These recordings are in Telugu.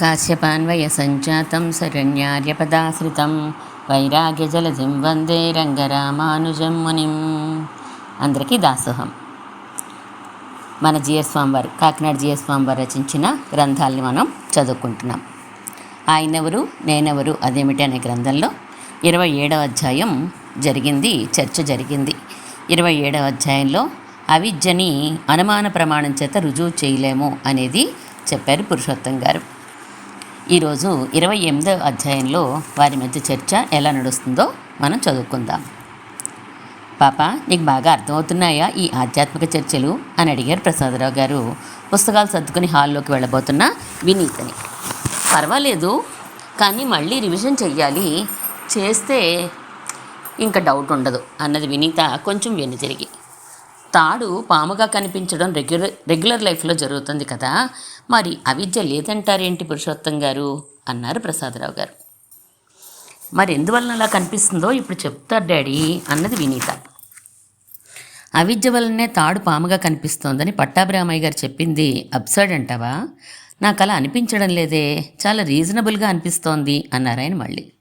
కాశ్యపాన్వయ సంజాతం శరణ్యార్యపదాశ్రితం వైరాగ్య జలజం వందే రంగరామానుజం మునిం అందరికీ దాసోహం। మన జిఎస్వామి వారు కాకినాడ జిఎస్వామి వారు రచించిన గ్రంథాలని మనం చదువుకుంటున్నాం। ఆయనెవరు నేనెవరు అదేమిటి అనే గ్రంథంలో ఇరవై ఏడవ అధ్యాయం జరిగింది చర్చ జరిగింది. ఇరవై ఏడవ అధ్యాయంలో అవిద్యని అనుమాన ప్రమాణం చేత రుజువు చేయలేము అనేది చెప్పారు పురుషోత్తం గారు। ఈరోజు ఇరవై ఎనిమిదో అధ్యాయంలో వారి మధ్య చర్చ ఎలా నడుస్తుందో మనం చదువుకుందాం. పాప నీకు బాగా అర్థమవుతున్నాయా ఈ ఆధ్యాత్మిక చర్చలు? అని అడిగారు ప్రసాదరావు గారు. పుస్తకాలు సర్దుకుని హాల్లోకి వెళ్ళబోతున్న వినీతని. పర్వాలేదు కానీ మళ్ళీ రివిజన్ చెయ్యాలి. చేస్తే ఇంకా డౌట్ ఉండదు అన్నది వినీత కొంచెం వెన్ను తిరిగి. తాడు పాముగా కనిపించడం రెగ్యులర్ రెగ్యులర్ లైఫ్లో జరుగుతుంది కదా. మరి అవిద్య లేదంటారేంటి పురుషోత్తం గారు? అన్నారు ప్రసాదరావు గారు. మరి ఎందువలన అలా కనిపిస్తుందో ఇప్పుడు చెప్తారు డాడీ అన్నది వినీత. అవిద్య వల్లనే తాడు పాముగా కనిపిస్తోందని పట్టాభిరామయ్య గారు చెప్పింది అబ్సర్డ్ అంటావా? నాకు అలా అనిపించడం లేదే చాలా రీజనబుల్గా అనిపిస్తోంది అన్నారు ఆయన మళ్ళీ.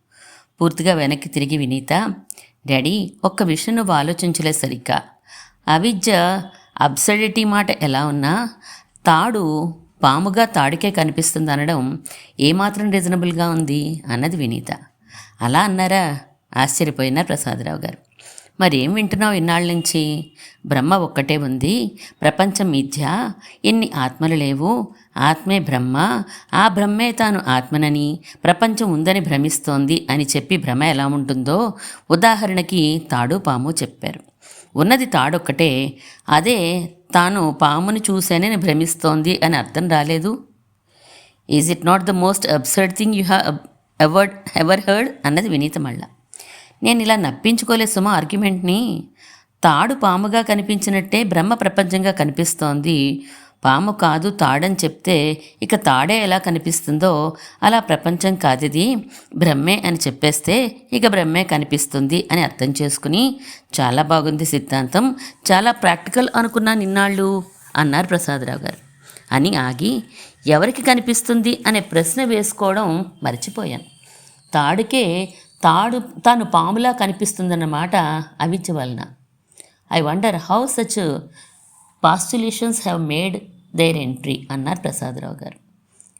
పూర్తిగా వెనక్కి తిరిగి వినీత డాడీ ఒక్క విషయం నువ్వు ఆలోచించలే సరిగ్గా. అవిద్య అబ్సర్డిటీ మాట ఎలా ఉన్నా తాడు పాముగా తాడుకే కనిపిస్తుంది అనడం ఏమాత్రం రీజనబుల్గా ఉంది అన్నది వినీత. అలా అన్నారా? ఆశ్చర్యపోయినారు ప్రసాదరావు గారు. మరి ఏం వింటున్నావు ఇన్నాళ్ళ నుంచి? బ్రహ్మ ఒక్కటే ఉంది. ప్రపంచం మిథ్య. ఎన్ని ఆత్మలు లేవు? ఆత్మే బ్రహ్మ. ఆ బ్రహ్మే తాను ఆత్మనని ప్రపంచం ఉందని భ్రమిస్తోంది అని చెప్పి భ్రమ ఎలా ఉంటుందో ఉదాహరణకి తాడు పాము చెప్పారు. ఉన్నది తాడొక్కటే. అదే తాను పాముని చూశానని భ్రమిస్తోంది అని అర్థం రాలేదు. Is it not the most absurd thing you have ever ever heard అన్నది వినీత మళ్ళా. నేను ఇలా నప్పించుకోలే సుమ ఆర్గ్యుమెంట్ని తాడు పాముగా కనిపించినట్టే బ్రహ్మ ప్రపంచంగా కనిపిస్తోంది. పాము కాదు తాడని చెప్తే ఇక తాడే ఎలా కనిపిస్తుందో అలా ప్రపంచం కాదిది. బ్రహ్మే అని చెప్పేస్తే ఇక బ్రహ్మే కనిపిస్తుంది అని అర్థం చేసుకుని చాలా బాగుంది సిద్ధాంతం. చాలా ప్రాక్టికల్ అనుకున్నా నిన్నాళ్ళు అన్నారు ప్రసాదరావు గారు. అని ఆగి ఎవరికి కనిపిస్తుంది అనే ప్రశ్న వేసుకోవడం మర్చిపోయాను. తాడుకే తాడు తాను పాములా కనిపిస్తుందన్నమాట అవిచ్చ వలన I wonder how such postulations have made their entry అన్నారు ప్రసాదరావు గారు.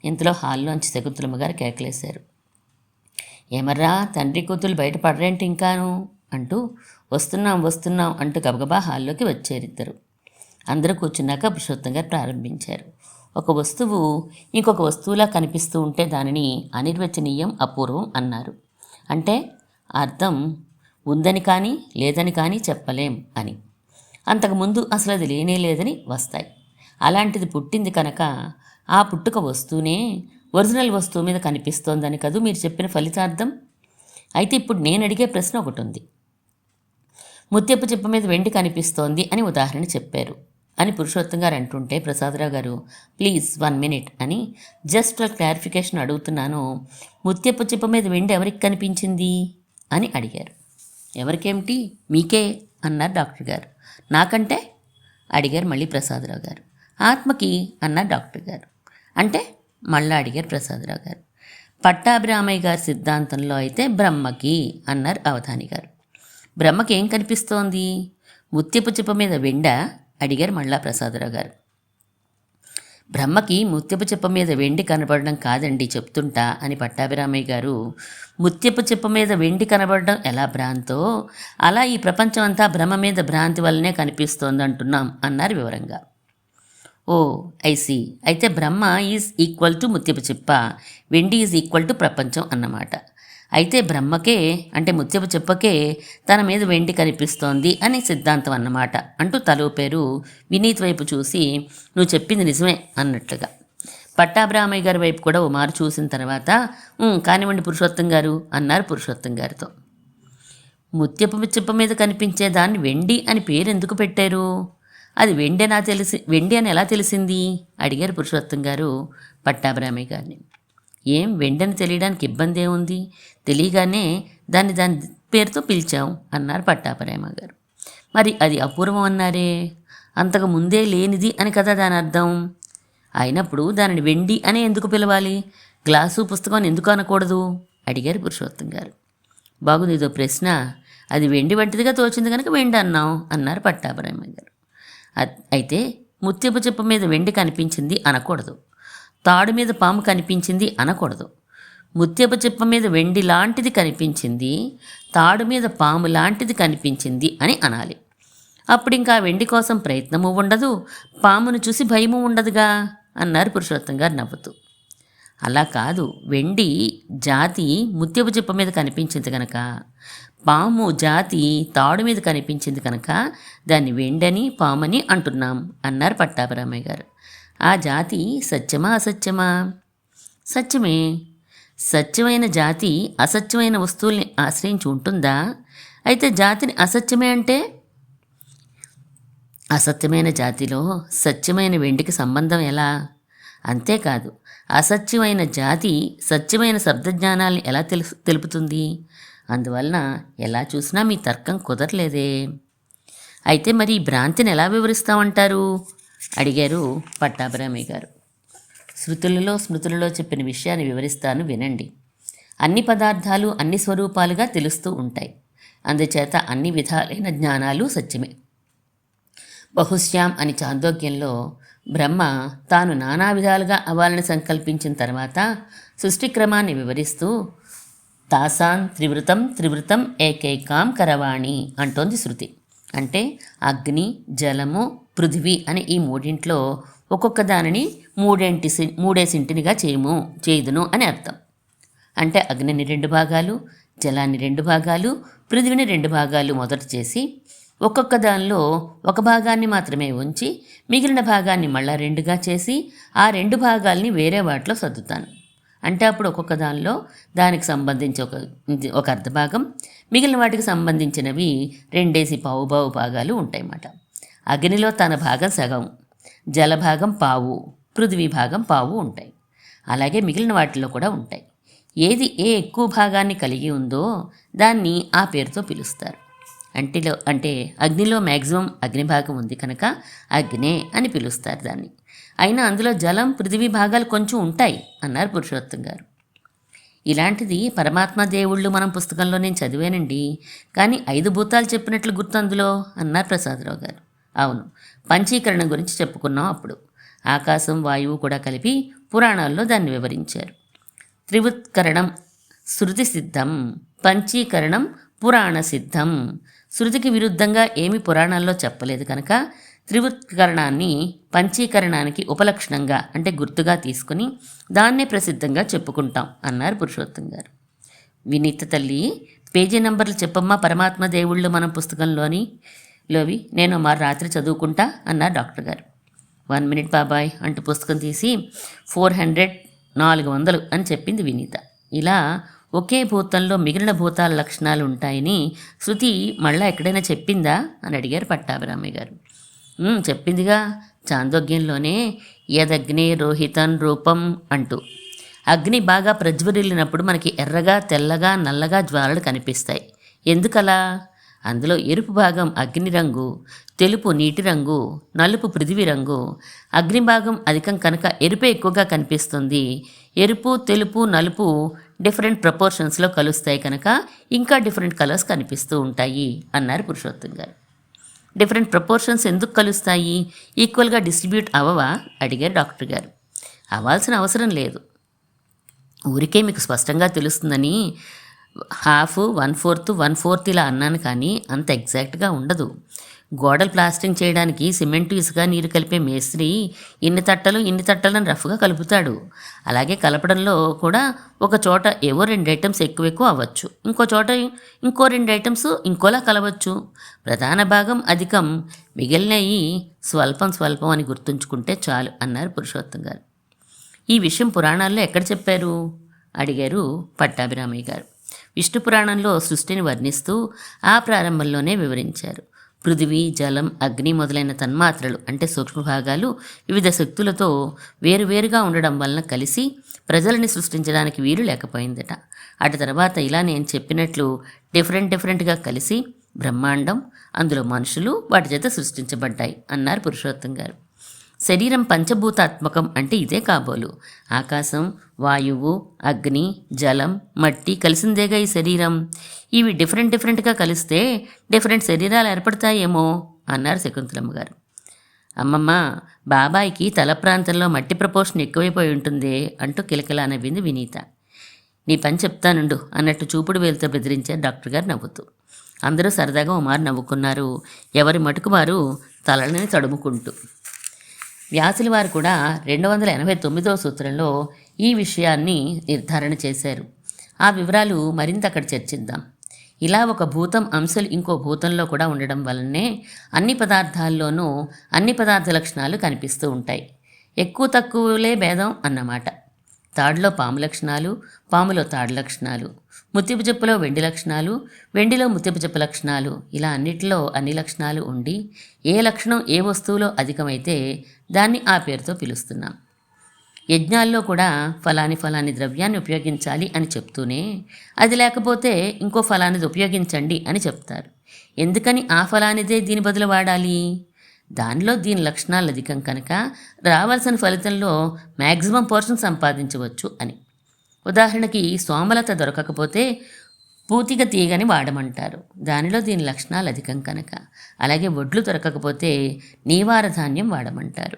ఇంతలో హాల్లోంచి శకుంతలమ్మ గారు కేకలేశారు. ఏమర్రా తండ్రి కూతురు బయటపడరేంటి ఇంకాను? అంటూ వస్తున్నాం వస్తున్నాం అంటూ గబగబా హాల్లోకి వచ్చారు ఇద్దరు అందరూ కూర్చున్నాక పురుషోత్తం గారు ప్రారంభించారు. ఒక వస్తువు ఇంకొక వస్తువులా కనిపిస్తూ ఉంటే దానిని అనిర్వచనీయం అపూర్వం అన్నారు. అంటే అర్థం ఉందని కానీ లేదని కానీ చెప్పలేం అని. అంతకుముందు అసలు అది లేనే లేదని వస్తాయి. అలాంటిది పుట్టింది కనుక ఆ పుట్టుక వస్తూనే ఒరిజినల్ వస్తువు మీద కనిపిస్తోందని కదూ మీరు చెప్పిన ఫలితార్థం? అయితే ఇప్పుడు నేను అడిగే ప్రశ్న ఒకటి ఉంది ముత్యపు చెప్ప మీద వెండి కనిపిస్తోంది అని ఉదాహరణ చెప్పారు. అని పురుషోత్తం గారు అంటుంటే ప్రసాదరావు గారు ప్లీజ్ వన్ మినిట్ అని జస్ట్ ఫర్ క్లారిఫికేషన్ అడుగుతున్నాను ముత్యపు చెప్ప మీద వెండి ఎవరికి కనిపించింది? అని అడిగారు. ఎవరికేమిటి? మీకే అన్నారు డాక్టర్ గారు. నాకంటే? అడిగారు మళ్ళీ ప్రసాదరావు గారు. ఆత్మకి అన్నారు డాక్టర్ గారు. అంటే మళ్ళా అడిగారు ప్రసాదరావు గారు. పట్టాభిరామయ్య గారి సిద్ధాంతంలో అయితే బ్రహ్మకి అన్నారు అవధాని గారు. బ్రహ్మకి ఏం కనిపిస్తోంది? ముత్యపు చిప్ప మీద వెండ? అడిగారు మళ్ళా ప్రసాదరావు గారు. బ్రహ్మకి ముత్యపు చెప్ప మీద వెండి కనబడడం కాదండి చెప్తుంటా అని పట్టాభిరామయ్య గారు. ముత్యపు చెప్ప మీద వెండి కనబడడం ఎలా భ్రాంతో? అలా ఈ ప్రపంచం అంతా భ్రమ మీద భ్రాంతి వల్లనే కనిపిస్తోంది అంటున్నాం అన్నారు వివరంగా. ఓ ఐసి అయితే బ్రహ్మ ఈజ్ ఈక్వల్ టు ముత్యపు చిప్ప. వెండి ఈజ్ ఈక్వల్ టు ప్రపంచం అన్నమాట. అయితే బ్రహ్మకే అంటే ముత్యపు చెప్పకే తన మీద వెండి కనిపిస్తోంది అని సిద్ధాంతం అన్నమాట. అంటూ తలూపేరు వినీత్ వైపు చూసి నువ్వు చెప్పింది నిజమే అన్నట్లుగా. పట్టాభిరామయ్య గారి వైపు కూడా ఉమారు చూసిన తర్వాత కానివ్వండి పురుషోత్తం గారు అన్నారు పురుషోత్తం గారితో. ముత్యపు చిప్ప మీద కనిపించే దాన్ని వెండి అని పేరు ఎందుకు పెట్టారు? అది వెండి నా తెలిసి వెండి అని ఎలా తెలిసింది? అడిగారు పురుషోత్తం గారు పట్టాభిరామయ్య గారిని. ఏం వెండని తెలియడానికి ఇబ్బంది ఏముంది? తెలియగానే దాన్ని దాని పేరుతో పిలిచాం అన్నారు పట్టాపరామ గారు. మరి అది అపూర్వం అన్నారే? అంతకు ముందే లేనిది అని కదా దాని అర్థం. అయినప్పుడు దానిని వెండి అనే ఎందుకు పిలవాలి? గ్లాసు పుస్తకం ఎందుకు అనకూడదు? అడిగారు పురుషోత్తం గారు. బాగుంది ఇదో ప్రశ్న. అది వెండి వంటిదిగా తోచింది కనుక వెండి అన్నాం అన్నారు పట్టాభరామ గారు. అయితే ముత్యపు చెప్ప మీద వెండి కనిపించింది అనకూడదు. తాడు మీద పాము కనిపించింది అనకూడదు. ముత్యపు చిప్ప మీద వెండి లాంటిది కనిపించింది తాడు మీద పాము లాంటిది కనిపించింది అని అనాలి. అప్పుడు ఇంకా వెండి కోసం ప్రయత్నము ఉండదు పామును చూసి భయము ఉండదుగా అన్నారు పురుషోత్తం గారు నవ్వుతూ. అలా కాదు వెండి జాతి ముత్యపు చిప్ప మీద కనిపించింది కనుక పాము జాతి తాడు మీద కనిపించింది కనుక దాన్ని వెండని పామని అంటున్నాం అన్నారు పట్టాభిరామయ్య గారు. ఆ జాతి సత్యమా అసత్యమా? సత్యమే. సత్యమైన జాతి అసత్యమైన వస్తువుల్ని ఆశ్రయించి ఉంటుందా? అయితే జాతిని అసత్యమే అంటే? అసత్యమైన జాతిలో సత్యమైన వెండికి సంబంధం ఎలా? అంతేకాదు అసత్యమైన జాతి సత్యమైన శబ్దజ్ఞానాల్ని ఎలా తెలుసు తెలుపుతుంది? అందువలన ఎలా చూసినా మీ తర్కం కుదరలేదే. అయితే మరి ఈ భ్రాంతిని ఎలా వివరిస్తామంటారు? అడిగారు పట్టాభిరామయ్య గారు. శృతులలో స్మృతులలో చెప్పిన విషయాన్ని వివరిస్తాను వినండి. అన్ని పదార్థాలు అన్ని స్వరూపాలుగా తెలుస్తూ ఉంటాయి. అందుచేత అన్ని విధాలైన జ్ఞానాలు సత్యమే. బహుశ్యాం అని చాందోగ్యంలో బ్రహ్మ తాను నానా విధాలుగా అవ్వాలని సంకల్పించిన తర్వాత సృష్టిక్రమాన్ని వివరిస్తూ తాసాన్ త్రివృతం త్రివృతం ఏకైకాం కరవాణి అంటోంది శృతి. అంటే అగ్ని జలము పృథివీ అనే ఈ మూడింట్లో ఒక్కొక్క దానిని మూడేంటి సి- మూడేసింటినిగా చేయము చేయుదును అని అర్థం. అంటే అగ్నిని రెండు భాగాలు జలాన్ని రెండు భాగాలు పృథివిని రెండు భాగాలు మొదట చేసి ఒక్కొక్క దానిలో ఒక భాగాన్ని మాత్రమే ఉంచి మిగిలిన భాగాన్ని మళ్ళా రెండుగా చేసి ఆ రెండు భాగాల్ని వేరే వాటిలో సర్దుతాను. అంటే అప్పుడు ఒక్కొక్క దానిలో దానికి సంబంధించి ఒక ఒక అర్ధభాగం మిగిలిన వాటికి సంబంధించినవి రెండేసి పావుబావు భాగాలు ఉంటాయన్నమాట. అగ్నిలో తన భాగం సగం జలభాగం పావు పృథ్వీ భాగం పావు ఉంటాయి. అలాగే మిగిలిన వాటిలో కూడా ఉంటాయి. ఏది ఏ ఎక్కువ భాగాన్ని కలిగి ఉందో దాన్ని ఆ పేరుతో పిలుస్తారు. అంటిలో అంటే అగ్నిలో మ్యాక్సిమం అగ్నిభాగం ఉంది కనుక అగ్నే అని పిలుస్తారు దాన్ని. అయినా అందులో జలం పృథివీ భాగాలు కొంచెం ఉంటాయి అన్నారు పురుషోత్తం గారు. ఇలాంటిది పరమాత్మ దేవుళ్ళు మనం పుస్తకంలో నేను చదివానండి. కానీ ఐదు భూతాలు చెప్పినట్లు గుర్తు అందులో? అన్నారు ప్రసాదరావు గారు. అవును. పంచీకరణ గురించి చెప్పుకున్నాం అప్పుడు. ఆకాశం వాయువు కూడా కలిపి పురాణాల్లో దాన్ని వివరించారు. త్రివుత్కరణం శృతి సిద్ధం పంచీకరణం పురాణ సిద్ధం. శృతికి విరుద్ధంగా ఏమి పురాణాల్లో చెప్పలేదు కనుక త్రివుత్కరణాన్ని పంచీకరణానికి ఉపలక్షణంగా అంటే గుర్తుగా తీసుకుని దాన్నే ప్రసిద్ధంగా చెప్పుకుంటాం అన్నారు పురుషోత్తం గారు. వినీత తల్లి పేజీ నంబర్లు చెప్పమ్మా పరమాత్మ దేవుళ్ళు మన పుస్తకంలోని. లోవి నేను మా రాత్రి చదువుకుంటా అన్నారు డాక్టర్ గారు. వన్ మినిట్ బాబాయ్ అంటూ పుస్తకం తీసి ఫోర్ హండ్రెడ్ నాలుగు వందలు అని చెప్పింది వినీత. ఇలా ఒకే భూతంలో మిగిలిన భూతాల లక్షణాలు ఉంటాయని శృతి మళ్ళా ఎక్కడైనా చెప్పిందా అని అడిగారు పట్టాభిరామయ్య గారు. చెప్పిందిగా. చాందోగ్యంలోనే యదగ్ని రోహితన్ రూపం అంటూ. అగ్ని బాగా ప్రజ్వరిల్లినప్పుడు మనకి ఎర్రగా తెల్లగా నల్లగా జ్వాలలు కనిపిస్తాయి. ఎందుకలా? అందులో ఎరుపు భాగం అగ్ని రంగు తెలుపు నీటి రంగు నలుపు పృథివీ రంగు. అగ్ని భాగం అధికం కనుక ఎరుపే ఎక్కువగా కనిపిస్తుంది. ఎరుపు తెలుపు నలుపు డిఫరెంట్ ప్రపోర్షన్స్లో కలుస్తాయి కనుక ఇంకా డిఫరెంట్ కలర్స్ కనిపిస్తూ ఉంటాయి అన్నారు పురుషోత్తం గారు. డిఫరెంట్ ప్రపోర్షన్స్ ఎందుకు కలుస్తాయి? ఈక్వల్గా డిస్ట్రిబ్యూట్ అవ్వవా అడిగారు డాక్టర్ గారు. అవ్వాల్సిన అవసరం లేదు. ఊరికే మీకు స్పష్టంగా తెలుస్తుందని half one fourth one fourth ఇలా అన్నాను కానీ అంత ఎగ్జాక్ట్గా ఉండదు. గోడలు ప్లాస్టింగ్ చేయడానికి సిమెంట్ ఇసుక నీరు కలిపే మేస్త్రి ఇన్ని తట్టలు ఇన్ని తట్టలను రఫ్గా కలుపుతాడు. అలాగే కలపడంలో కూడా ఒక చోట ఏవో రెండు ఐటమ్స్ ఎక్కువ ఎక్కువ అవ్వచ్చు. ఇంకో చోట ఇంకో రెండు ఐటమ్స్ ఇంకోలా కలవచ్చు. ప్రధాన భాగం అధికం మిగిలినవి స్వల్పం స్వల్పం అని గుర్తుంచుకుంటే చాలు అన్నారు పురుషోత్తం గారు. ఈ విషయం పురాణాల్లో ఎక్కడ చెప్పారు? అడిగారు పట్టాభిరామయ్య గారు. విష్ణు పురాణంలో సృష్టిని వర్ణిస్తూ ఆ ప్రారంభంలోనే వివరించారు. పృథివీ జలం అగ్ని మొదలైన తన్మాత్రలు అంటే సూక్ష్మభాగాలు వివిధ శక్తులతో వేరువేరుగా ఉండడం వలన కలిసి ప్రజలని సృష్టించడానికి వీలు లేకపోయిందట. అటు తర్వాత ఇలా నేను చెప్పినట్లు డిఫరెంట్ డిఫరెంట్గా కలిసి బ్రహ్మాండం అందులో మనుషులు వాటి చేత సృష్టించబడ్డాయి అన్నారు పురుషోత్తం గారు. శరీరం పంచభూతాత్మకం అంటే ఇదే కాబోలు. ఆకాశం వాయువు అగ్ని జలం మట్టి కలిసిందేగా ఈ శరీరం. ఇవి డిఫరెంట్ డిఫరెంట్గా కలిస్తే డిఫరెంట్ శరీరాలు ఏర్పడతాయేమో అన్నారు శకుంతలమ్మ గారు. అమ్మమ్మ బాబాయికి తల ప్రాంతంలో మట్టి ప్రపోర్షన్ ఎక్కువైపోయి ఉంటుంది అంటూ కిలకిలా నవ్వింది వినీత. నీ పని చెప్తానుండు అన్నట్టు చూపుడు వేలుతో బెదిరించారు డాక్టర్ గారు నవ్వుతూ. అందరూ సరదాగా ఉమారు నవ్వుకున్నారు. ఎవరి మటుకు వారు తలని తడుముకుంటూ. వ్యాసుల వారు కూడా రెండు వందల ఎనభై తొమ్మిదవ సూత్రంలో ఈ విషయాన్ని నిర్ధారణ చేశారు. ఆ వివరాలు మరింత అక్కడ చర్చిద్దాం. ఇలా ఒక భూతం అంశాలు ఇంకో భూతంలో కూడా ఉండడం వలనే అన్ని పదార్థాల్లోనూ అన్ని పదార్థ లక్షణాలు కనిపిస్తూ ఉంటాయి. ఎక్కువ తక్కువలే భేదం అన్నమాట. తాడులో పాము లక్షణాలు పాములో తాడు లక్షణాలు ముత్యపు చెప్పులో వెండి లక్షణాలు వెండిలో ముత్యపు చెప్పు లక్షణాలు ఇలా అన్నిటిలో అన్ని లక్షణాలు ఉండి ఏ లక్షణం ఏ వస్తువులో అధికమైతే దాన్ని ఆ పేరుతో పిలుస్తున్నాం. యజ్ఞాల్లో కూడా ఫలాని ఫలాని ద్రవ్యాన్ని ఉపయోగించాలి అని చెప్తూనే అది లేకపోతే ఇంకో ఫలానిది ఉపయోగించండి అని చెప్తారు. ఎందుకని ఆ ఫలానిదే దీని బదులు వాడాలి? దానిలో దీని లక్షణాలు అధికం కనుక రావాల్సిన ఫలితంలో మ్యాక్సిమం పోర్షన్ సంపాదించవచ్చు అని. ఉదాహరణకి సోమలత దొరకకపోతే పూతిక తీగని వాడమంటారు. దానిలో దీని లక్షణాలు అధికం కనుక. అలాగే వడ్లు దొరకకపోతే నీవార ధాన్యం వాడమంటారు.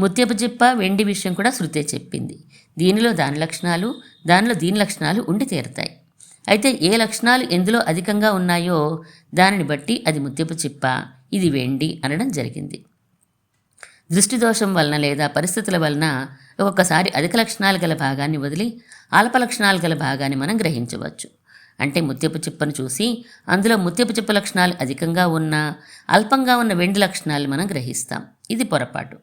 ముత్యపు చిప్ప వెండి విషయం కూడా శృతే చెప్పింది. దీనిలో దాని లక్షణాలు దానిలో దీని లక్షణాలు ఉండి తీరుతాయి. అయితే ఏ లక్షణాలు ఎందులో అధికంగా ఉన్నాయో దానిని బట్టి అది ముత్యపు చిప్ప ఇది వెండి అనడం జరిగింది. దృష్టి దోషం వలన లేదా పరిస్థితుల వలన ఒక్కొక్కసారి అధిక లక్షణాలు గల భాగాన్ని వదిలి అల్ప లక్షణాలు గల భాగాన్ని మనం గ్రహించవచ్చు. అంటే ముత్యపు చిప్పను చూసి అందులో ముత్యపు చిప్ప లక్షణాలు అధికంగా ఉన్న అల్పంగా ఉన్న వెండి లక్షణాలు మనం గ్రహిస్తాం. ఇది పొరపాటు.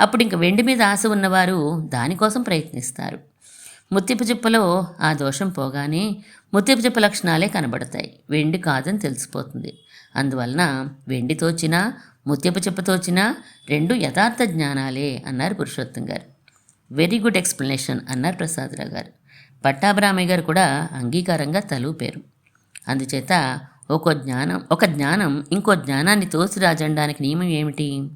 అప్పుడు ఇంక వెండి మీద ఆశ ఉన్నవారు దానికోసం ప్రయత్నిస్తారు. ముత్యపు చిప్పలో ఆ దోషం పోగానే ముత్యపు చిప్ప లక్షణాలే కనబడతాయి. వెండి కాదని తెలిసిపోతుంది. అందువలన వెండితోచినా ముత్యపు చెప్పతోచినా రెండు యథార్థ జ్ఞానాలే అన్నారు పురుషోత్తం గారు. వెరీ గుడ్ ఎక్స్ప్లెనేషన్ అన్నారు ప్రసాదరావు గారు. పట్టాభిరామయ్య గారు కూడా అంగీకారంగా తలూపారు. అందుచేత ఒక జ్ఞానం ఒక జ్ఞానం ఇంకో జ్ఞానాన్ని తోసి రాజనడానికి నియమం ఏమిటి?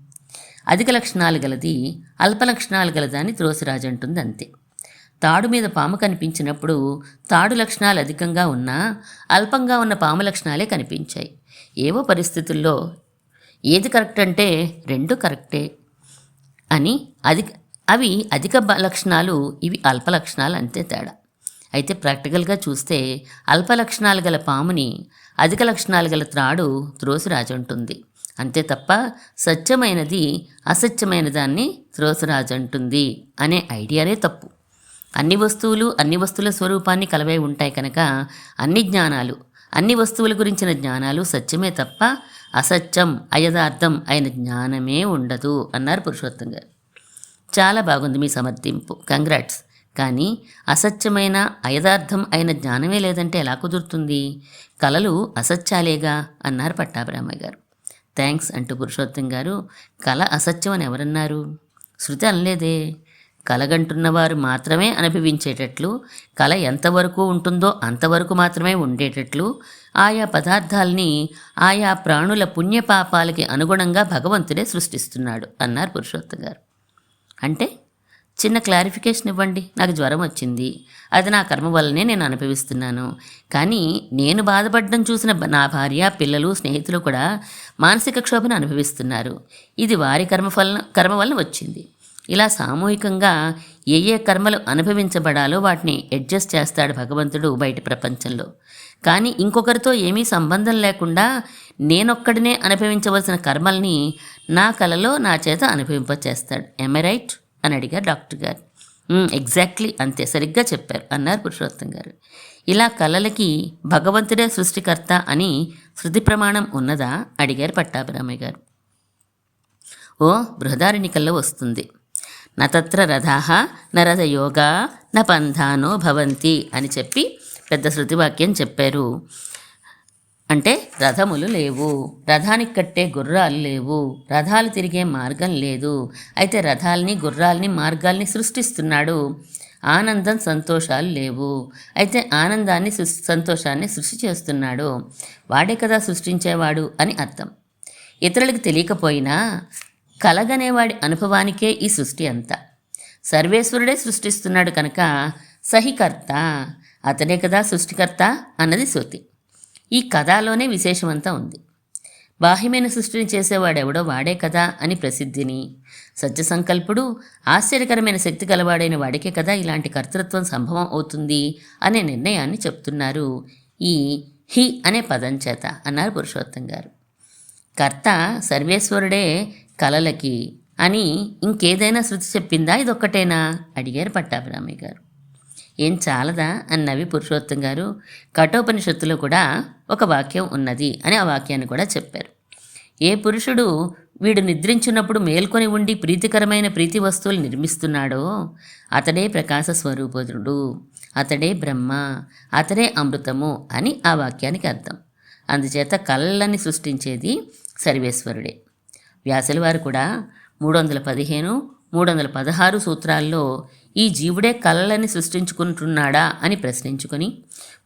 అధిక లక్షణాలు గలది అల్ప లక్షణాలు గలదాన్ని త్రోసిరాజంటుంది అంతే. తాడు మీద పాము కనిపించినప్పుడు తాడు లక్షణాలు అధికంగా ఉన్నా అల్పంగా ఉన్న పాము లక్షణాలే కనిపించాయి. ఏవో పరిస్థితుల్లో ఏది కరెక్ట్ అంటే రెండు కరెక్టే అని అధిక అవి అధిక లక్షణాలు ఇవి అల్ప లక్షణాలు అంతే తేడా. అయితే ప్రాక్టికల్గా చూస్తే అల్ప లక్షణాలు గల పాముని అధిక లక్షణాలు గల త్రాడు త్రోసిరాజంటుంది అంతే తప్ప సత్యమైనది అసత్యమైన దాన్ని త్రోసిరాజంటుంది అనే ఐడియానే తప్పు. అన్ని వస్తువులు అన్ని వస్తువుల స్వరూపాన్ని కలవై ఉంటాయి కనుక అన్ని జ్ఞానాలు అన్ని వస్తువుల గురించిన జ్ఞానాలు సత్యమే తప్ప అసత్యం అయదార్థం అయిన జ్ఞానమే ఉండదు అన్నారు పురుషోత్తం గారు. చాలా బాగుంది మీ సమర్థింపు. కంగ్రాట్స్ కానీ అసత్యమైన అయదార్థం అయిన జ్ఞానమే లేదంటే ఎలా కుదురుతుంది? కళలు అసత్యాలేగా? అన్నారు పట్టాభిరామయ్య గారు. థ్యాంక్స్ అంటూ పురుషోత్తం గారు. కళ అసత్యం అని ఎవరన్నారు? శృతి అనలేదే? కలగంటున్నవారు మాత్రమే అనుభవించేటట్లు కళ ఎంతవరకు ఉంటుందో అంతవరకు మాత్రమే ఉండేటట్లు ఆయా పదార్థాల్ని ఆయా ప్రాణుల పుణ్యపాపాలకి అనుగుణంగా భగవంతుడే సృష్టిస్తున్నాడు అన్నారు పురుషోత్తం గారు. అంటే చిన్న క్లారిఫికేషన్ ఇవ్వండి నాకు జ్వరం వచ్చింది అది నా కర్మ వల్లనే నేను అనుభవిస్తున్నాను. కానీ నేను బాధపడడం చూసిన నా భార్య పిల్లలు స్నేహితులు కూడా మానసిక క్షోభను అనుభవిస్తున్నారు. ఇది వారి కర్మ ఫలం కర్మ వలన వచ్చింది. ఇలా సామూహికంగా ఏ ఏ కర్మలు అనుభవించబడాలో వాటిని అడ్జస్ట్ చేస్తాడు భగవంతుడు బయట ప్రపంచంలో. కానీ ఇంకొకరితో ఏమీ సంబంధం లేకుండా నేనొక్కడినే అనుభవించవలసిన కర్మల్ని నా కలలో నా చేత అనుభవింపచేస్తాడు. ఎమ్ రైట్ అని అడిగారు డాక్టర్ గారు. ఎగ్జాక్ట్లీ అంతే సరిగ్గా చెప్పారు అన్నారు పురుషోత్తం గారు. ఇలా కళలకి భగవంతుడే సృష్టికర్త అని శృతి ప్రమాణం ఉన్నదా? అడిగారు పట్టాభిరామయ్య గారు. ఓ బృహదారణికల్లో వస్తుంది. నతత్ర రథాహ నరథ యోగా న పంధానో భవంతి అని చెప్పి పెద్ద శృతివాక్యం చెప్పారు. అంటే రథములు లేవు రథానికి కట్టే గుర్రాలు లేవు రథాలు తిరిగే మార్గం లేదు. అయితే రథాల్ని గుర్రాల్ని మార్గాల్ని సృష్టిస్తున్నాడు. ఆనందం సంతోషాలు లేవు. అయితే ఆనందాన్ని సంతోషాన్ని సృష్టి చేస్తున్నాడు. వాడే కదా సృష్టించేవాడు అని అర్థం. ఇతరులకు తెలియకపోయినా కలగనేవాడి అనుభవానికే ఈ సృష్టి అంతా. సర్వేశ్వరుడే సృష్టిస్తున్నాడు కనుక సహికర్త అతనే కదా సృష్టికర్త అన్నది శృతి ఈ కథలోనే విశేషమంతా ఉంది. బాహ్యమైన సృష్టిని చేసేవాడెవడో వాడే కదా అని ప్రసిద్ధిని సత్య సంకల్పుడు ఆశ్చర్యకరమైన శక్తి కలవాడైన వాడికే కదా ఇలాంటి కర్తృత్వం సంభవం అవుతుంది అనే నిర్ణయాన్ని చెప్తున్నారు ఈ హి అనే పదం చేత అన్నారు పురుషోత్తం గారు. కర్త సర్వేశ్వరుడే కలలకి అని ఇంకేదైనా శృతి చెప్పిందా? ఇదొక్కటేనా? అడిగారు పట్టాభిరామయ్య గారు. ఏం చాలదా? అన్నవి పురుషోత్తం గారు. కఠోపనిషత్తులో కూడా ఒక వాక్యం ఉన్నది అని ఆ వాక్యాన్ని కూడా చెప్పారు. ఏ పురుషుడు వీడు నిద్రించినప్పుడు మేల్కొని ఉండి ప్రీతికరమైన ప్రీతి వస్తువులు నిర్మిస్తున్నాడో అతడే ప్రకాశ స్వరూపుడు అతడే బ్రహ్మ అతడే అమృతము అని ఆ వాక్యానికి అర్థం. అందుచేత కళ్ళని సృష్టించేది సర్వేశ్వరుడే. వ్యాసుల వారు కూడా మూడు వందల పదిహేను మూడు వందల పదహారు సూత్రాల్లో ఈ జీవుడే కళలని సృష్టించుకుంటున్నాడా అని ప్రశ్నించుకొని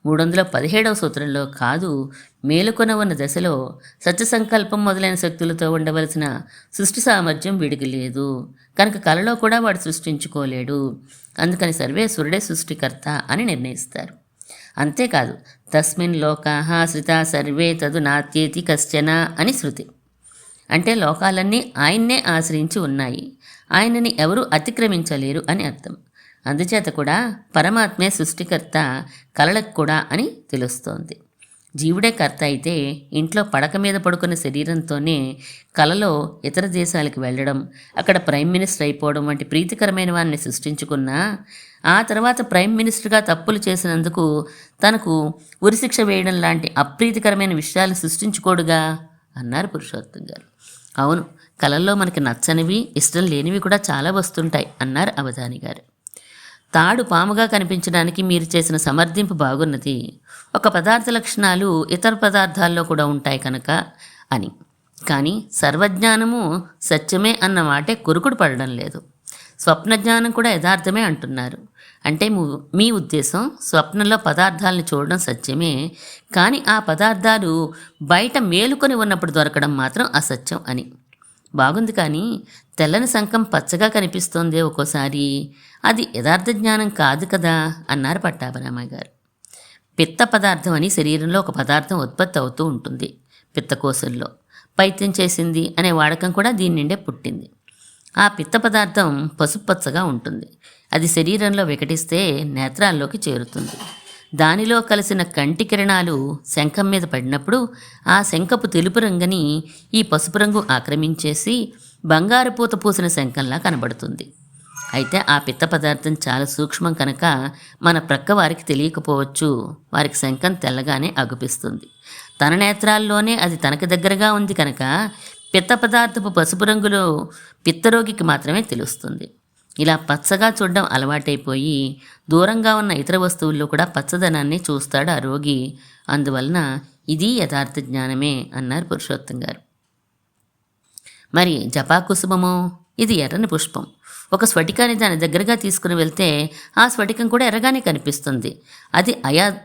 మూడు వందల పదిహేడవ సూత్రంలో కాదు మేలుకొన ఉన్న దశలో సత్యసంకల్పం మొదలైన శక్తులతో ఉండవలసిన సృష్టి సామర్థ్యం వీడికి లేదు. కనుక కళలో కూడా వాడు సృష్టించుకోలేడు. అందుకని సర్వేశ్వరుడే సృష్టికర్త అని నిర్ణయిస్తారు. అంతేకాదు తస్మిన్ లోకాహ శ్రిత సర్వే తదు నాత్యేతి కశ్చన అని శృతి. అంటే లోకాలన్నీ ఆయన్నే ఆశ్రయించి ఉన్నాయి. ఆయనని ఎవరూ అతిక్రమించలేరు అని అర్థం. అందుచేత కూడా పరమాత్మే సృష్టికర్త కలలకు కూడా అని తెలుస్తోంది. జీవుడే కర్త అయితే ఇంట్లో పడక మీద పడుకున్న శరీరంతోనే కలలో ఇతర దేశాలకు వెళ్ళడం అక్కడ ప్రైమ్ మినిస్టర్ అయిపోవడం వంటి ప్రీతికరమైన వారిని సృష్టించుకున్నా ఆ తర్వాత ప్రైమ్ మినిస్టర్గా తప్పులు చేసినందుకు తనకు ఉరిశిక్ష వేయడం లాంటి అప్రీతికరమైన విషయాలు సృష్టించుకోడుగా? అన్నారు పురుషోత్తం గారు. అవును కళల్లో మనకి నచ్చనివి ఇష్టం లేనివి కూడా చాలా వస్తుంటాయి అన్నారు అవధాని గారు. తాడు పాముగా కనిపించడానికి మీరు చేసిన సమర్థింపు బాగున్నది ఒక పదార్థ లక్షణాలు ఇతర పదార్థాల్లో కూడా ఉంటాయి కనుక అని. కానీ సర్వజ్ఞానము సత్యమే అన్న మాటే కురుకుడు పడడం లేదు. స్వప్న జ్ఞానం కూడా యథార్థమే అంటున్నారు. అంటే మీ ఉద్దేశం స్వప్నంలో పదార్థాలను చూడడం సత్యమే కానీ ఆ పదార్థాలు బయట మేలుకొని ఉన్నప్పుడు దొరకడం మాత్రం అసత్యం అని. బాగుంది కానీ తెల్లని శంఖం పచ్చగా కనిపిస్తోందే ఒక్కోసారి. అది యథార్థ జ్ఞానం కాదు కదా అన్నారు పట్టాభరామయ్య గారు. పిత్త పదార్థం అని శరీరంలో ఒక పదార్థం ఉత్పత్తి అవుతూ ఉంటుంది పిత్తకోశంలో పైత్యం చేసింది అనే వాడకం కూడా దీని నుండే పుట్టింది. ఆ పిత్త పదార్థం పసుపచ్చగా ఉంటుంది. అది శరీరంలో వికటిస్తే నేత్రాల్లోకి చేరుతుంది. దానిలో కలిసిన కంటి కిరణాలు శంఖం మీద పడినప్పుడు ఆ శంఖపు తెలుపు రంగుని ఈ పసుపు రంగు ఆక్రమించేసి బంగారు పూత పూసిన శంఖంలా కనబడుతుంది. అయితే ఆ పిత్త పదార్థం చాలా సూక్ష్మం కనుక మన ప్రక్క వారికి తెలియకపోవచ్చు. వారికి శంఖం తెల్లగానే అగుపిస్తుంది. తన నేత్రాల్లోనే అది తనకి దగ్గరగా ఉంది కనుక పిత్త పదార్థపు పసుపు రంగులో పిత్తరోగికి మాత్రమే తెలుస్తుంది. ఇలా పచ్చగా చూడడం అలవాటైపోయి దూరంగా ఉన్న ఇతర వస్తువుల్లో కూడా పచ్చదనాన్ని చూస్తాడు ఆ రోగి. అందువలన ఇది యథార్థ జ్ఞానమే అన్నారు పురుషోత్తం గారు. మరి జపాకుసుమము ఇది ఎర్రని పుష్పం. ఒక స్ఫటికాన్ని దాని దగ్గరగా తీసుకుని వెళ్తే ఆ స్ఫటికం కూడా ఎర్రగానే కనిపిస్తుంది. అది అయా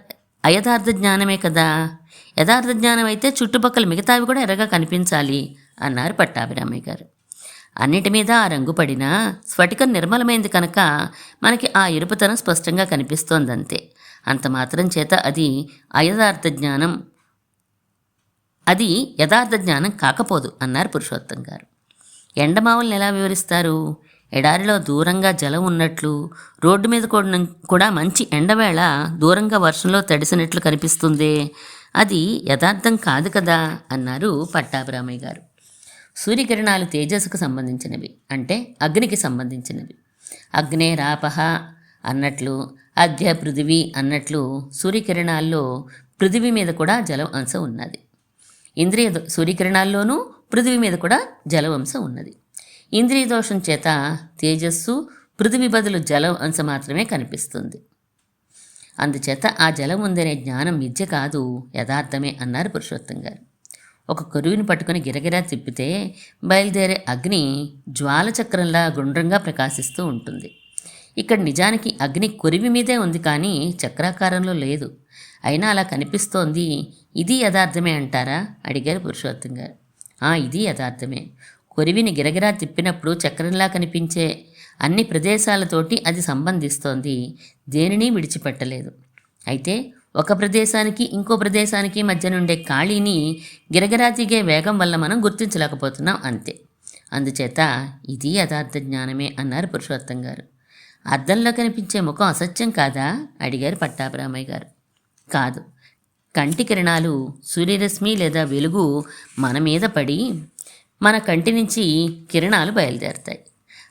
అయథార్థ జ్ఞానమే కదా? యథార్థ జ్ఞానం అయితే చుట్టుపక్కల మిగతావి కూడా ఎర్రగా కనిపించాలి. అన్నారు పట్టాభిరామయ్య గారు. అన్నిటి మీద ఆ రంగు పడినా స్ఫటికం నిర్మలమైంది కనుక మనకి ఆ ఎరుపుతనం స్పష్టంగా కనిపిస్తోందంతే. అంత మాత్రం చేత అది అయథార్థ జ్ఞానం అది యథార్థ జ్ఞానం కాకపోదు అన్నారు పురుషోత్తం గారు. ఎండమావుల్ని ఎలా వివరిస్తారు? ఎడారిలో దూరంగా జలం ఉన్నట్లు రోడ్డు మీద కూడా- కూడా మంచి ఎండవేళ దూరంగా వర్షంలో తడిసినట్లు కనిపిస్తుంది. అది యథార్థం కాదు కదా? అన్నారు పట్టాభిరామయ్య గారు. సూర్యకిరణాలు తేజస్సుకు సంబంధించినవి అంటే అగ్నికి సంబంధించినవి. అగ్నే రాపహ అన్నట్లు అద్య పృథివీ అన్నట్లు సూర్యకిరణాల్లో పృథివీ మీద కూడా జలం అంశం ఉన్నది. ఇంద్రియ సూర్యకిరణాల్లోనూ పృథివీ మీద కూడా జలవంశం ఉన్నది. ఇంద్రియ దోషం చేత తేజస్సు పృథివీ బదులు జలం అంశం మాత్రమే కనిపిస్తుంది. అందుచేత ఆ జలం ఉందనే జ్ఞానం విద్య కాదు యథార్థమే అన్నారు పురుషోత్తం గారు. ఒక కొరువిని పట్టుకొని గిరగిరా తిప్పితే బయలుదేరే అగ్ని జ్వాల చక్రంలా గుండ్రంగా ప్రకాశిస్తూ ఉంటుంది. ఇక్కడ నిజానికి అగ్ని కొరివి మీదే ఉంది కానీ చక్రాకారంలో లేదు. అయినా అలా కనిపిస్తోంది. ఇది యథార్థమే అంటారా? అడిగారు పురుషోత్తం గారు. "ఆ, ఇది యథార్థమే. కొరివిని గిరగిరా తిప్పినప్పుడు చక్రంలా కనిపించే అన్ని ప్రదేశాలతోటి అది సంబంధిస్తోంది. దేనిని విడిచిపెట్టలేదు. అయితే ఒక ప్రదేశానికి ఇంకో ప్రదేశానికి మధ్య నుండే ఖాళీని గిరగిరా వేగం వల్ల మనం గుర్తించలేకపోతున్నాం అంతే. అందుచేత ఇది యథార్థ జ్ఞానమే అన్నారు పురుషోత్తం గారు. అద్దంలో కనిపించే ముఖం అసత్యం కాదా? అడిగారు పట్టాభిరామయ్య గారు. కాదు. కంటి కిరణాలు సూర్యరశ్మి లేదా వెలుగు మన మీద పడి మన కంటి నుంచి కిరణాలు బయలుదేరుతాయి.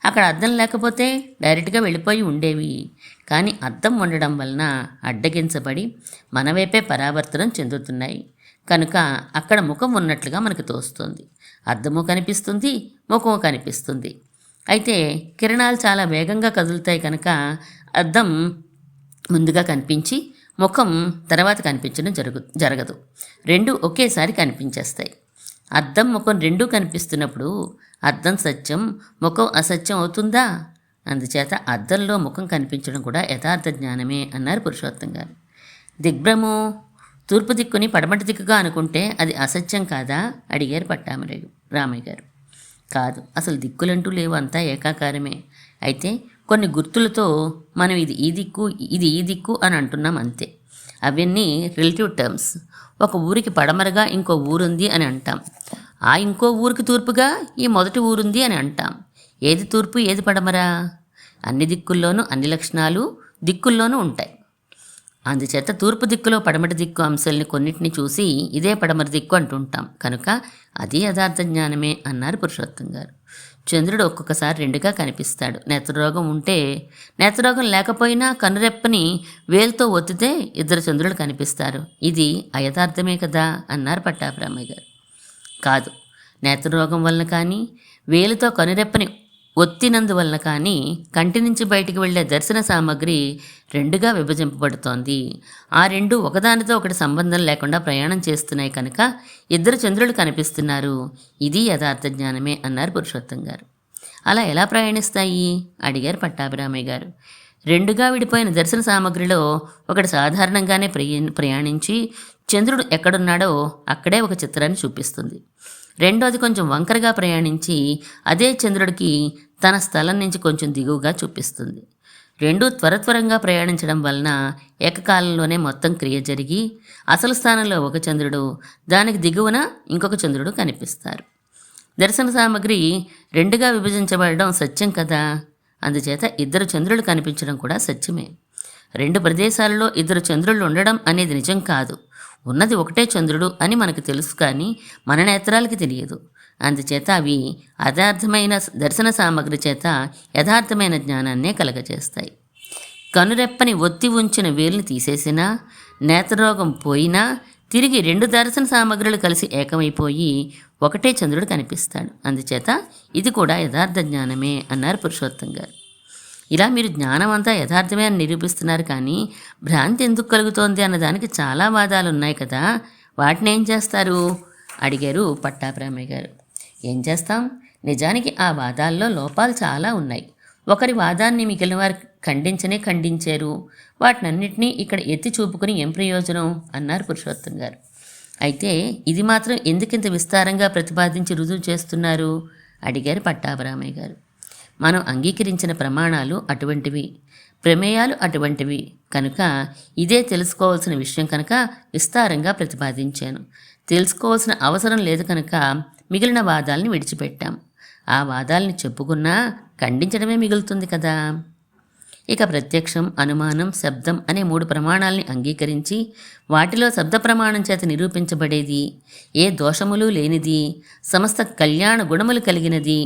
అక్కడ అద్దం లేకపోతే డైరెక్ట్గా వెళ్ళిపోయి ఉండేవి. కానీ అద్దం ఉండడం వలన అడ్డగించబడి మన వైపే పరావర్తనం చెందుతున్నాయి. కనుక అక్కడ ముఖం ఉన్నట్లుగా మనకు తోస్తుంది. అద్దము కనిపిస్తుంది ముఖము కనిపిస్తుంది. అయితే కిరణాలు చాలా వేగంగా కదులుతాయి కనుక అద్దం ముందుగా కనిపించి ముఖం తర్వాత కనిపించడం జరుగు జరగదు. రెండు ఒకేసారి కనిపించేస్తాయి. అద్దం ముఖం రెండూ కనిపిస్తున్నప్పుడు అర్థం సత్యం ముఖం అసత్యం అవుతుందా? అందుచేత అద్దంలో ముఖం కనిపించడం కూడా యథార్థ జ్ఞానమే అన్నారు పురుషోత్తం గారు. దిగ్భ్రము? తూర్పు దిక్కుని పడమటి దిక్కుగా అనుకుంటే అది అసత్యం కాదా? అడిగారు పట్టామరయ్య రామయ్య గారు. కాదు అసలు దిక్కులంటూ లేవు అంతా ఏకాకారమే. అయితే కొన్ని గుర్తులతో మనం ఇది ఈ దిక్కు ఇది ఈ దిక్కు అని అంటున్నాం అంతే. అవన్నీ రిలేటివ్ టర్మ్స్ ఒక ఊరికి పడమరగా ఇంకో ఊరుంది అని అంటాం. ఆ ఇంకో ఊరికి తూర్పుగా ఈ మొదటి ఊరుంది అని అంటాం. ఏది తూర్పు ఏది పడమరా? అన్ని దిక్కుల్లోనూ అన్ని లక్షణాలు దిక్కుల్లోనూ ఉంటాయి. అందుచేత తూర్పు దిక్కులో పడమటి దిక్కు అంశాలని కొన్నిటిని చూసి ఇదే పడమటి దిక్కు అంటుంటాం. కనుక అది యథార్థ జ్ఞానమే అన్నారు పురుషోత్తం గారు. చంద్రుడు ఒక్కొక్కసారి రెండుగా కనిపిస్తాడు. నేత్రరోగం ఉంటే నేత్రరోగం లేకపోయినా కనురెప్పని వేలుతో ఒత్తితే ఇద్దరు చంద్రులు కనిపిస్తారు. ఇది అయథార్థమే కదా అన్నారు పట్టాభిరామయ్య గారు. కాదు. నేత్రరోగం వలన కానీ వేలుతో కనురెప్పని ఒత్తినందువలన కానీ కంటి నుంచి బయటికి వెళ్ళే దర్శన సామగ్రి రెండుగా విభజింపబడుతోంది. ఆ రెండు ఒకదానితో ఒకటి సంబంధం లేకుండా ప్రయాణం చేస్తున్నాయి కనుక ఇద్దరు చంద్రులు కనిపిస్తున్నారు. ఇది యథార్థ జ్ఞానమే అన్నారు పురుషోత్తం గారు. అలా ఎలా ప్రయాణిస్తాయి? అడిగారు పట్టాభిరామయ్య గారు. రెండుగా విడిపోయిన దర్శన సామగ్రిలో ఒకటి సాధారణంగానే ప్రయాణించి చంద్రుడు ఎక్కడున్నాడో అక్కడే ఒక చిత్రాన్ని చూపిస్తుంది. రెండోది కొంచెం వంకరగా ప్రయాణించి అదే చంద్రుడికి తన స్థలం నుంచి కొంచెం దిగువగా చూపిస్తుంది. రెండు త్వర త్వరంగా ప్రయాణించడం వలన ఏకకాలంలోనే మొత్తం క్రియ జరిగి అసలు స్థానంలో ఒక చంద్రుడు దానికి దిగువన ఇంకొక చంద్రుడు కనిపిస్తారు. దర్శన సామగ్రి రెండుగా విభజించబడడం సత్యం కదా? అందుచేత ఇద్దరు చంద్రులు కనిపించడం కూడా సత్యమే. రెండు ప్రదేశాలలో ఇద్దరు చంద్రులు ఉండడం అనేది నిజం కాదు. ఉన్నది ఒకటే చంద్రుడు అని మనకు తెలుసు కానీ మన నేత్రాలకి తెలియదు. అందుచేత అవి అదార్థమైన దర్శన సామగ్రి చేత యథార్థమైన జ్ఞానాన్నే కలగజేస్తాయి. కనురెప్పని ఒత్తి ఉంచిన వేలుని తీసేసినా నేత్రరోగం పోయినా తిరిగి రెండు దర్శన సామగ్రులు కలిసి ఏకమైపోయి ఒకటే చంద్రుడు కనిపిస్తాడు. అందుచేత ఇది కూడా యథార్థ జ్ఞానమే అన్నారు పురుషోత్తం గారు. ఇలా మీరు జ్ఞానం అంతా యథార్థమే అని నిరూపిస్తున్నారు కానీ భ్రాంతి ఎందుకు కలుగుతోంది అన్నదానికి చాలా వాదాలు ఉన్నాయి కదా. వాటిని ఏం చేస్తారు? అడిగారు పట్టాభిరామయ్య గారు. ఏం చేస్తాం? నిజానికి ఆ వాదాల్లో లోపాలు చాలా ఉన్నాయి. ఒకరి వాదాన్ని మిగిలిన వారు ఖండించనే ఖండించారు. వాటినన్నింటినీ ఇక్కడ ఎత్తి చూపుకుని ఏం ప్రయోజనం? అన్నారు పురుషోత్తం గారు. అయితే ఇది మాత్రం ఎందుకింత విస్తారంగా ప్రతిపాదించి రుజువు చేస్తున్నారు? అడిగారు పట్టాభిరామయ్య గారు. మనం అంగీకరించిన ప్రమాణాలు అటువంటివి ప్రమేయాలు అటువంటివి. కనుక ఇదే తెలుసుకోవాల్సిన విషయం కనుక విస్తారంగా ప్రతిపాదించాను. తెలుసుకోవాల్సిన అవసరం లేదు కనుక మిగిలిన వాదాల్ని విడిచిపెట్టాం. ఆ వాదాలని చెప్పుకున్నా ఖండించడమే మిగులుతుంది కదా! ఇక ప్రత్యక్షం అనుమానం శబ్దం అనే మూడు ప్రమాణాల్ని అంగీకరించి వాటిలో శబ్ద ప్రమాణం చేత నిరూపించబడేది ఏ దోషములు లేనిది సమస్త కళ్యాణ గుణములు కలిగినది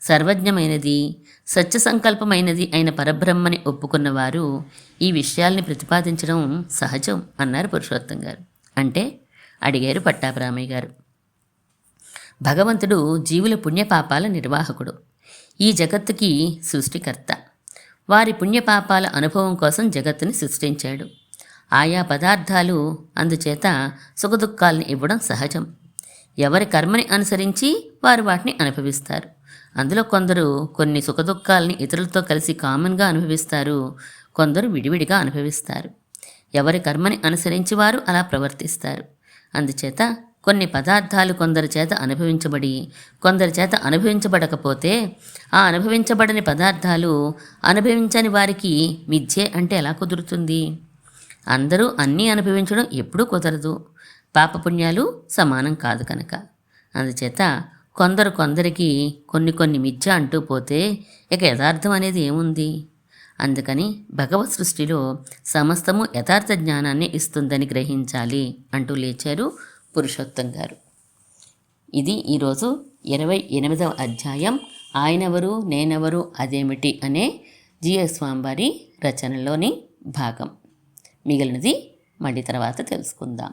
సర్వజ్ఞమైనది సత్య సంకల్పమైనది అయిన పరబ్రహ్మని ఒప్పుకున్నవారు ఈ విషయాల్ని ప్రతిపాదించడం సహజం అన్నారు పురుషోత్తం గారు. అంటే అడిగారు పట్టాభిరామయ్య గారు. భగవంతుడు జీవుల పుణ్యపాపాల నిర్వాహకుడు. ఈ జగత్తుకి సృష్టికర్త. వారి పుణ్యపాపాల అనుభవం కోసం జగత్తుని సృష్టించాడు. ఆయా పదార్థాలు అందుచేత సుఖదుఖాల్ని ఇవ్వడం సహజం. ఎవరి కర్మని అనుసరించి వారు వాటిని అనుభవిస్తారు. అందులో కొందరు కొన్ని సుఖదుఖాల్ని ఇతరులతో కలిసి కామన్గా అనుభవిస్తారు కొందరు విడివిడిగా అనుభవిస్తారు. ఎవరి కర్మని అనుసరించి వారు అలా ప్రవర్తిస్తారు. అందుచేత కొన్ని పదార్థాలు కొందరి చేత అనుభవించబడి కొందరి చేత అనుభవించబడకపోతే ఆ అనుభవించబడని పదార్థాలు అనుభవించని వారికి మిథ్యే అంటే ఎలా కుదురుతుంది? అందరూ అన్నీ అనుభవించడం ఎప్పుడూ కుదరదు. పాపపుణ్యాలు సమానం కాదు కనుక. అందుచేత కొందరు కొందరికి కొన్ని కొన్ని మిథ్య అంటూ పోతే ఇక యథార్థం అనేది ఏముంది? అందుకని భగవత్ సృష్టిలో సమస్తము యథార్థ జ్ఞానాన్ని ఇస్తుందని గ్రహించాలి అంటూ లేచారు పురుషోత్తం గారు. ఇది ఈరోజు ఇరవై ఎనిమిదవ అధ్యాయం. ఆయనెవరు నేనెవరు అదేమిటి అనే జిఎస్ స్వామివారి రచనలోని భాగం. మిగిలినది మళ్ళీ తర్వాత తెలుసుకుందాం.